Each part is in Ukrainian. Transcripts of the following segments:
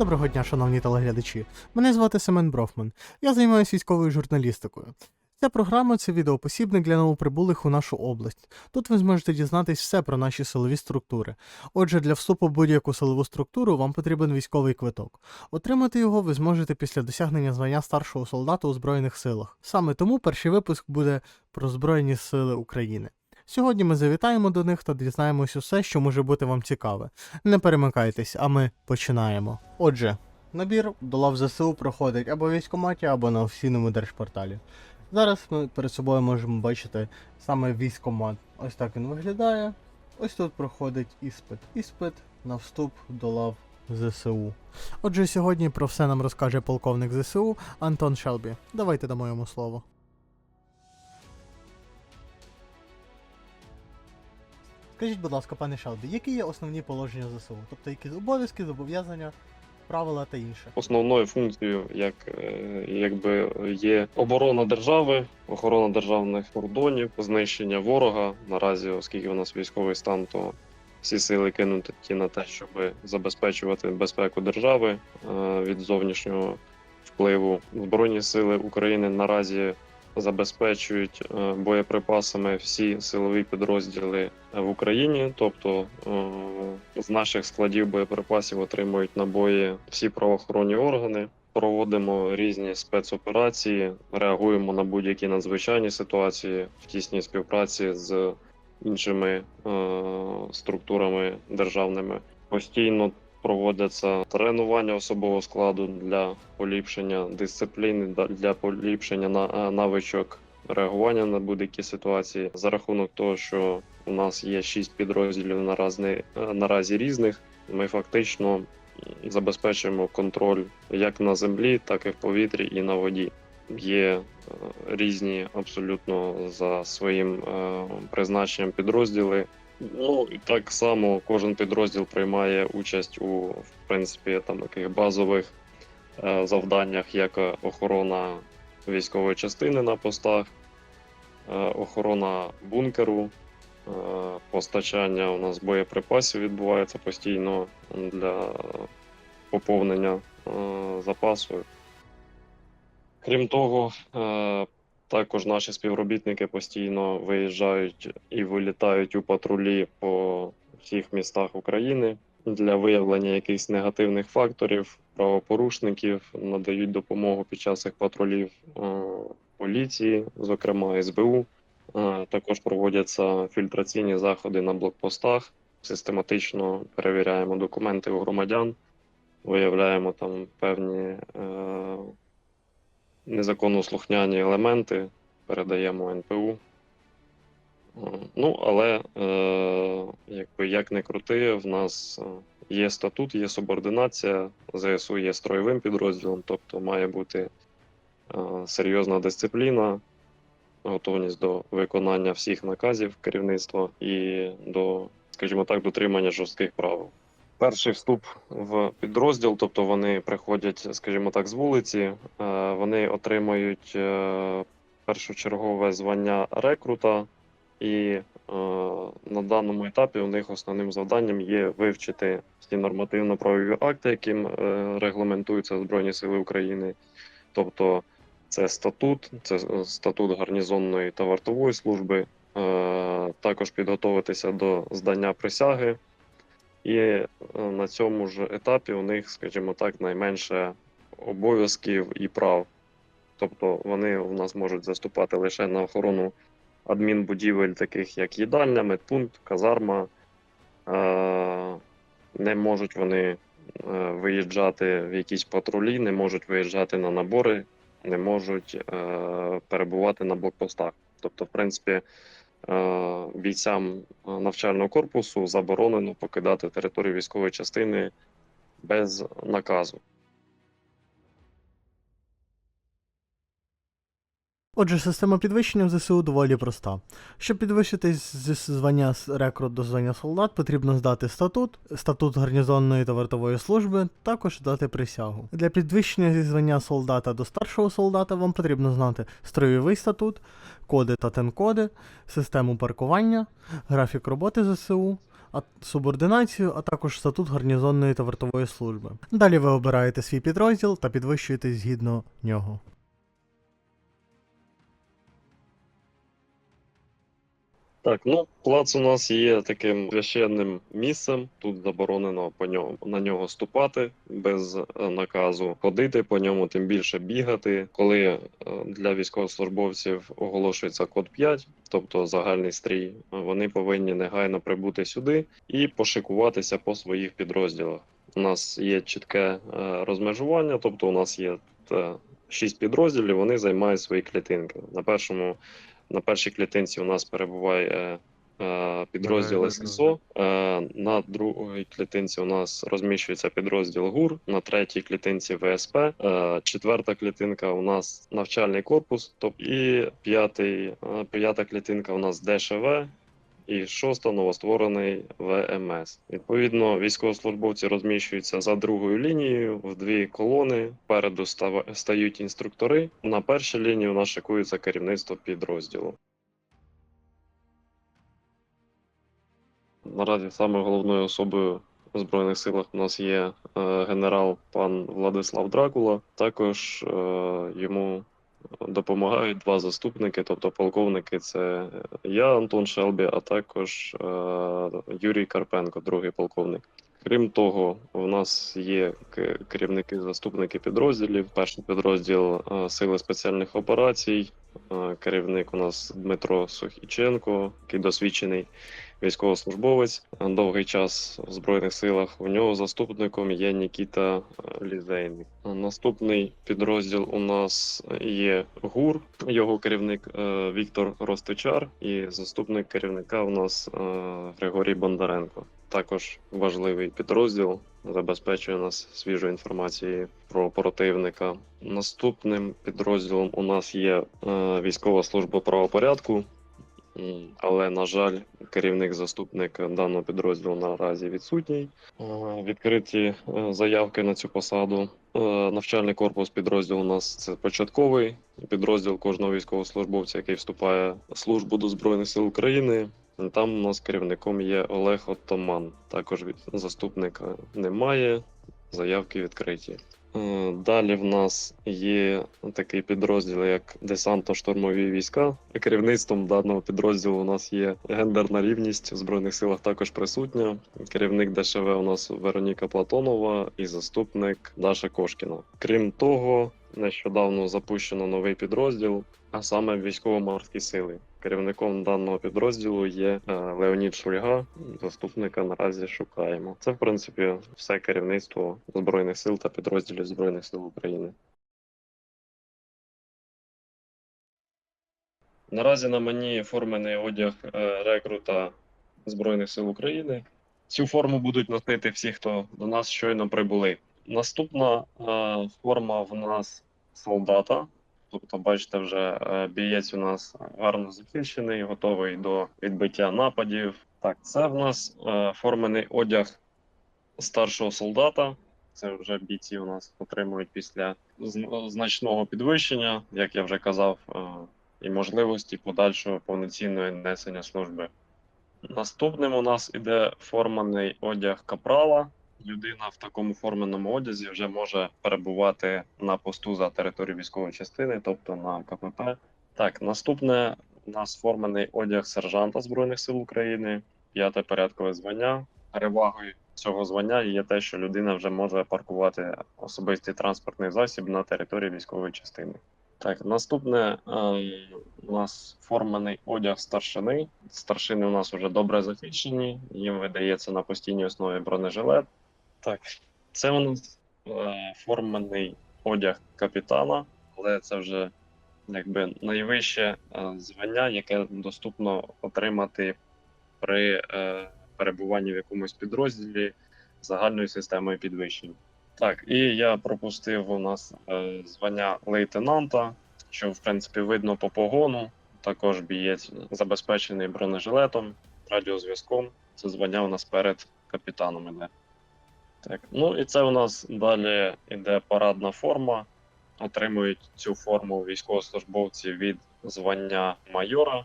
Доброго дня, шановні телеглядачі. Мене звати Семен Брофман. Я займаюся військовою журналістикою. Ця програма це відеопосібник для новоприбулих у нашу область. Тут ви зможете дізнатись все про наші силові структури. Отже, для вступу в будь-яку силову структуру вам потрібен військовий квиток. Отримати його ви зможете після досягнення звання старшого солдата у Збройних силах. Саме тому перший випуск буде про Збройні Сили України. Сьогодні ми завітаємо до них та дізнаємось усе, що може бути вам цікаве. Не перемикайтесь, а ми починаємо. Отже, набір до лав ЗСУ проходить або в військкоматі, або на офіційному держпорталі. Зараз ми перед собою можемо бачити саме військкомат. Ось так він виглядає. Ось тут проходить іспит. Іспит на вступ до лав ЗСУ. Отже, сьогодні про все нам розкаже полковник ЗСУ Антон Шелбі. Давайте дамо йому слово. Скажіть, будь ласка, пане Шелбі, які є основні положення ЗСУ? Тобто які обов'язки, зобов'язання, правила та інше? Основною функцією, як е, якби є оборона держави, охорона державних кордонів, знищення ворога. Наразі, оскільки у нас військовий стан, то всі сили кинуті на те, щоб забезпечувати безпеку держави е, від зовнішнього впливу. Збройні сили України наразі забезпечують е, боєприпасами всі силові підрозділи в Україні, тобто е, з наших складів боєприпасів отримують набої всі правоохоронні органи. Проводимо різні спецоперації, реагуємо на будь-які надзвичайні ситуації в тісній співпраці з іншими е, структурами державними. Постійно проводяться тренування особового складу для поліпшення дисципліни, для поліпшення е, навичок реагування на будь-які ситуації за рахунок того, що у нас є шість підрозділів наразі, е, наразі різних. Ми фактично забезпечуємо контроль як на землі, так і в повітрі і на воді. Є е, різні абсолютно за своїм призначенням підрозділи. Ну так само кожен підрозділ приймає участь у в принципі там таких базових е, завданнях, як е, охорона військової частини на постах, е, охорона бункеру, е, постачання у нас боєприпасів відбувається постійно для поповнення е, запасу. Крім того, е, також наші співробітники постійно виїжджають і вилітають у патрулі по всіх містах України для виявлення якихось негативних факторів, правопорушників, надають допомогу під час цих патрулів е, поліції, зокрема СБУ. Е, Також проводяться фільтраційні заходи на блокпостах. Систематично перевіряємо документи у громадян, виявляємо там певні е, незаконнослухняні елементи, передаємо НПУ. Е, Ну, але е, якби як не крути, в нас е, є статут, є субординація, ЗСУ є строєвим підрозділом, тобто має бути е, серйозна дисципліна, готовність до виконання всіх наказів керівництва і до, скажімо так, дотримання жорстких правил. Перший вступ в підрозділ, тобто вони приходять, скажімо так, з вулиці, е, вони отримують е, першочергове звання рекрута, і е, на даному етапі у них основним завданням є вивчити всі нормативно-правові акти, яким регламентуються Збройні Сили України. Тобто це статут, це статут гарнізонної та вартової служби, також підготуватися до здання присяги. І е, на цьому ж етапі у них, скажімо так, найменше обов'язків і прав. Тобто вони у нас можуть заступати лише на охорону адмінбудівель, таких як їдальня, медпункт, казарма. Е, Не можуть вони е, виїжджати в якісь патрулі, не можуть виїжджати на набори, не можуть перебувати на блокпостах. Тобто, в принципі, бійцям е, навчального корпусу заборонено покидати територію військової частини без наказу. Отже, система підвищення в ЗСУ доволі проста. Щоб підвищитись зі звання рекрут до звання солдат, потрібно здати статут, статут гарнізонної та вартової служби, також дати присягу. Для підвищення зі звання солдата до старшого солдата вам потрібно знати строєвий статут, коди та тенкоди, систему паркування, графік роботи ЗСУ, а субординацію, а також статут гарнізонної та вартової служби. Далі ви обираєте свій підрозділ та підвищуєтесь згідно нього. Так, ну плац у нас є таким священним місцем. Тут заборонено по ньому на нього ступати без е, наказу, ходити по ньому, тим більше бігати. Коли е, для військовослужбовців оголошується код 5, тобто загальний стрій, вони повинні негайно прибути сюди і пошикуватися по своїх підрозділах. У нас є чітке е, розмежування, тобто у нас є шість підрозділів, вони займають свої клітинки. На першому на першій клітинці у нас перебуває е, підрозділ Давай, ССО. Е, на другій клітинці у нас розміщується підрозділ ГУР, на третій клітинці ВСП. Е, четверта клітинка у нас навчальний корпус. Тобто і п'ятий, е, п'ята клітинка у нас ДШВ. І шоста новостворений ВМС. Відповідно, військовослужбовці розміщуються за другою лінією в дві колони. Переду стають інструктори. На першій лінії у нас шикується керівництво підрозділу. Наразі саме головною особою в Збройних силах у нас є е, генерал пан Владислав Дракула. Також е, йому допомагають два заступники, тобто полковники це я, Антон Шелбі, а також е, Юрій Карпенко, другий полковник. Крім того, у нас є керівники, заступники підрозділів. Перший підрозділ е, Сили спеціальних операцій. Е, Керівник у нас Дмитро Сухіченко, який досвідчений військовослужбовець. Довгий час в Збройних силах. У нього заступником є Нікіта е, Лізейник. Наступний підрозділ у нас є ГУР, його керівник е, Віктор Ростичар, і заступник керівника у нас е, Григорій Бондаренко. Також важливий підрозділ забезпечує нас свіжою інформацією про противника. Наступним підрозділом у нас є військова служба правопорядку. Але, на жаль, керівник заступник даного підрозділу наразі відсутній. Е, Відкриті е, заявки на цю посаду. Е, Навчальний корпус підрозділу у нас це початковий підрозділ кожного військовослужбовця, який вступає в службу до Збройних сил України. Там у нас керівником є Олег Оттоман. Також від заступника немає. Заявки відкриті. Е, Далі в нас є такий підрозділ, як десантно-штурмові війська. Керівництвом даного підрозділу у нас є гендерна рівність в збройних силах також присутня. Керівник ДШВ у нас Вероніка Платонова і заступник Даша Кошкіна. Крім того, нещодавно запущено новий підрозділ, а саме військово-морські сили. Керівником даного підрозділу є е, Леонід Шульга. Заступника наразі шукаємо. Це в принципі все керівництво збройних сил та підрозділів збройних сил України. Наразі на мені формений одяг е, рекрута Збройних сил України. Цю форму будуть носити всі, хто до нас щойно прибули. Наступна е, форма в нас солдата. Тобто, бачите, вже е, бієць у нас гарно захищений, готовий до відбиття нападів. Так, це в нас е, формений одяг старшого солдата. Це вже бійці у нас отримують після значного підвищення, як я вже казав, е, і можливості подальшого повноцінного несення служби. Наступним у нас іде форманий одяг капрала. Людина в такому форменому одязі вже може перебувати на посту за територією військової частини, тобто на КПП. Так, наступне у нас формений одяг сержанта Збройних сил України, п'яте порядкове звання. Перевагою цього звання є те, що людина вже може паркувати особистий транспортний засіб на території військової частини. Так, наступне е, у нас формений одяг старшини. Старшини у нас вже добре захищені, їм видається на постійній основі бронежилет. Так, це у нас е, формений одяг капітана, але це вже якби найвище е, звання, яке доступно отримати при е, перебуванні в якомусь підрозділі загальною системою підвищень. Так, і я пропустив у нас е, звання лейтенанта, що в принципі видно по погону. Також бієць забезпечений бронежилетом, радіозв'язком. Це звання у нас перед капітаном іде. Так, ну і це у нас далі іде парадна форма. Отримують цю форму військовослужбовці від звання майора.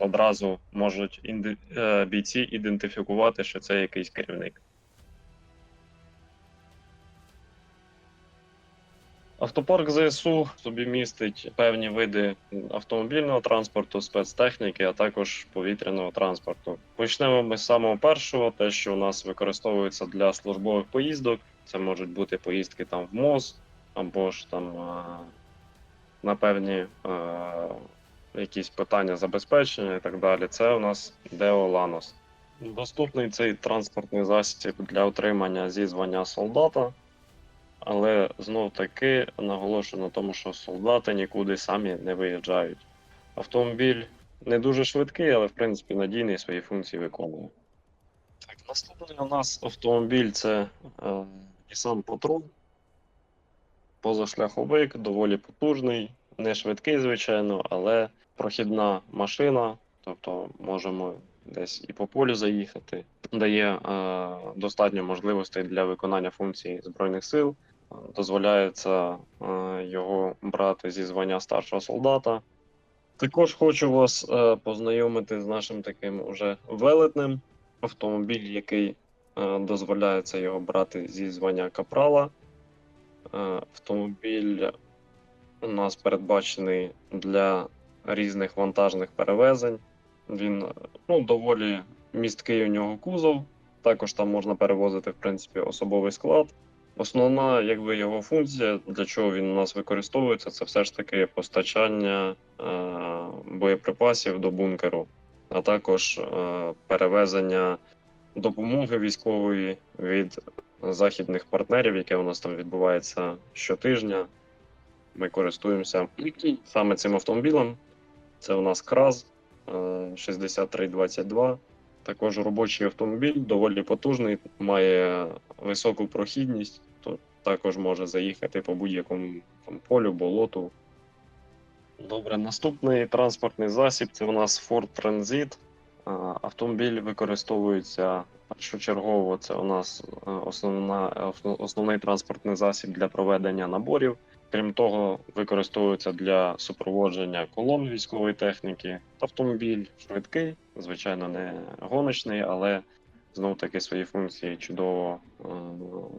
одразу можуть інди- е, бійці ідентифікувати, що це якийсь керівник. Автопарк ЗСУ собі містить певні види автомобільного транспорту, спецтехніки, а також повітряного транспорту. Почнемо ми з самого першого, те, що у нас використовується для службових поїздок. Це можуть бути поїздки там в МОЗ, або ж там на певні якісь питання забезпечення і так далі. Це у нас Део Ланос. Доступний цей транспортний засіб для отримання зізвання солдата. Але знов таки наголошую на тому, що солдати нікуди самі не виїжджають. Автомобіль не дуже швидкий, але в принципі надійний свої функції виконує. Так, наступний у нас автомобіль це е, Nissan Patrol. Позашляховик, доволі потужний, не швидкий, звичайно, але прохідна машина, тобто можемо десь і по полю заїхати. Дає е, достатньо можливостей для виконання функцій Збройних сил дозволяється е, його брати зі звання старшого солдата. Також хочу вас е, познайомити з нашим таким уже велетнем автомобіль, який е, дозволяється його брати зі звання капрала. Е, Автомобіль у нас передбачений для різних вантажних перевезень. Він ну, доволі місткий у нього кузов. Також там можна перевозити в принципі особовий склад. Основна якби його функція, для чого він у нас використовується, це все ж таки постачання е, боєприпасів до бункеру, а також е, перевезення допомоги військової від західних партнерів, яке у нас там відбувається щотижня. Ми користуємося саме цим автомобілем. Це у нас КРАЗ 6322. Також робочий автомобіль доволі потужний, має високу прохідність, то також може заїхати по будь-якому полю, болоту. Добре, наступний транспортний засіб це у нас Ford Transit. Автомобіль використовується першочергово. Це у нас е, основна, основ- основний транспортний засіб для проведення наборів. Крім того, використовується для супроводження колон військової техніки. Автомобіль швидкий, звичайно, не гоночний, але знов таки свої функції чудово е,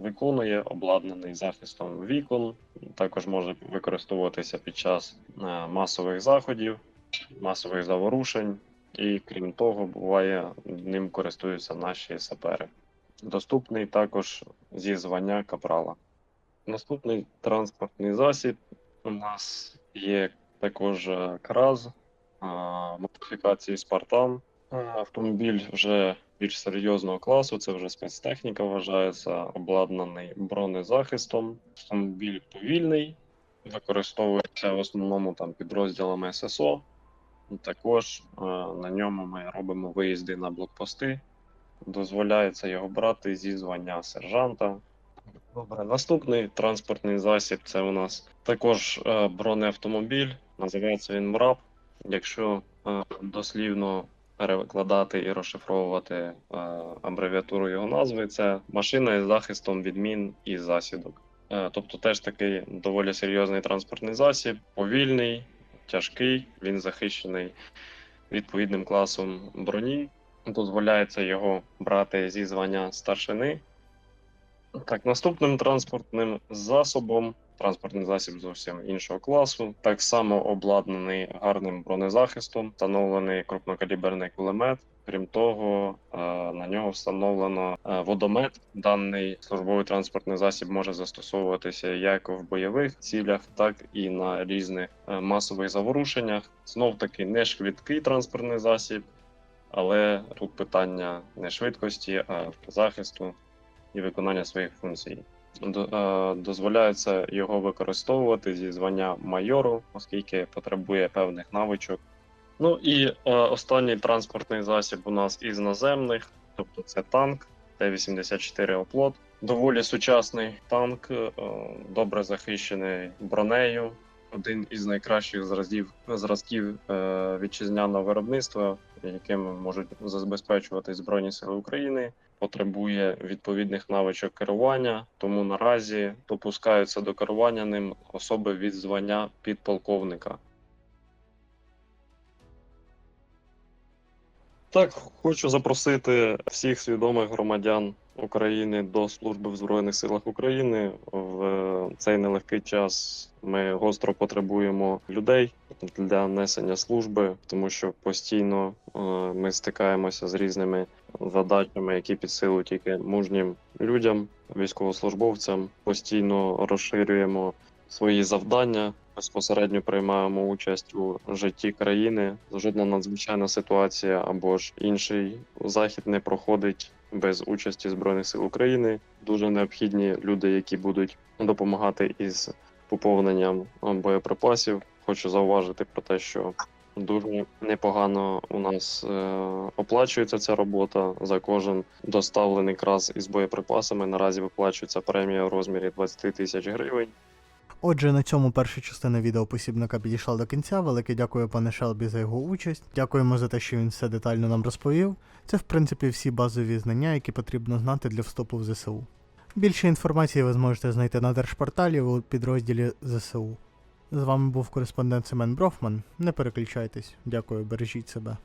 виконує, обладнаний захистом вікон. Також може використовуватися під час е, масових заходів, масових заворушень. І крім того, буває, ним користуються наші сапери. Доступний також зі звання капрала. Наступний транспортний засіб у нас є також е, КРАЗ, модифікації Спартан. Автомобіль вже більш серйозного класу, це вже спецтехніка вважається, обладнаний бронезахистом. Автомобіль повільний, використовується в основному там підрозділами ССО. Також е, на ньому ми робимо виїзди на блокпости. Дозволяється його брати зі звання сержанта. Добре, наступний транспортний засіб це у нас також е, бронеавтомобіль. Називається він МРАП. Якщо е, дослівно перекладати і розшифровувати е, абревіатуру його назви, це машина із захистом від мін і засідок. Тобто теж такий доволі серйозний транспортний засіб, повільний, тяжкий, він захищений відповідним класом броні. Дозволяється його брати зі звання старшини. Так, наступним транспортним засобом, транспортний засіб зовсім іншого класу, так само обладнаний гарним бронезахистом, встановлений крупнокаліберний кулемет. Крім того, е, на нього встановлено е, водомет. Даний службовий транспортний засіб може застосовуватися як в бойових цілях, так і на різних е, масових заворушеннях. Знов таки не швидкий транспортний засіб, але тут питання не швидкості, а захисту і виконання своїх функцій. Е, Дозволяється його використовувати зі звання майору, оскільки потребує певних навичок. Ну і е, останній транспортний засіб у нас із наземних, тобто це танк Т-84 оплот. Доволі сучасний танк, е, добре захищений бронею. Один із найкращих зразів, зразків вітчизняного виробництва, якими можуть забезпечувати Збройні Сили України потребує відповідних навичок керування, тому наразі допускаються до керування ним особи від звання підполковника. Так, хочу запросити всіх свідомих громадян України до служби в Збройних силах України. В цей нелегкий час ми гостро потребуємо людей для несення служби, тому що постійно е, ми стикаємося з різними задачами, які під силу тільки мужнім людям, військовослужбовцям. Постійно розширюємо свої завдання. Безпосередньо приймаємо участь у житті країни. Жодна надзвичайна ситуація або ж інший захід не проходить без участі збройних сил України. Дуже необхідні люди, які будуть допомагати із поповненням боєприпасів. Хочу зауважити про те, що дуже непогано у нас е, оплачується ця робота за кожен доставлений крас із боєприпасами. Наразі виплачується премія у розмірі 20 тисяч гривень. Отже, на цьому перша частина відеопосібника підійшла до кінця. Велике дякую пане Шелбі за його участь. Дякуємо за те, що він все детально нам розповів. Це, в принципі, всі базові знання, які потрібно знати для вступу в ЗСУ. Більше інформації ви зможете знайти на держпорталі у підрозділі ЗСУ. З вами був кореспондент Семен Брофман. Не переключайтесь. Дякую, бережіть себе.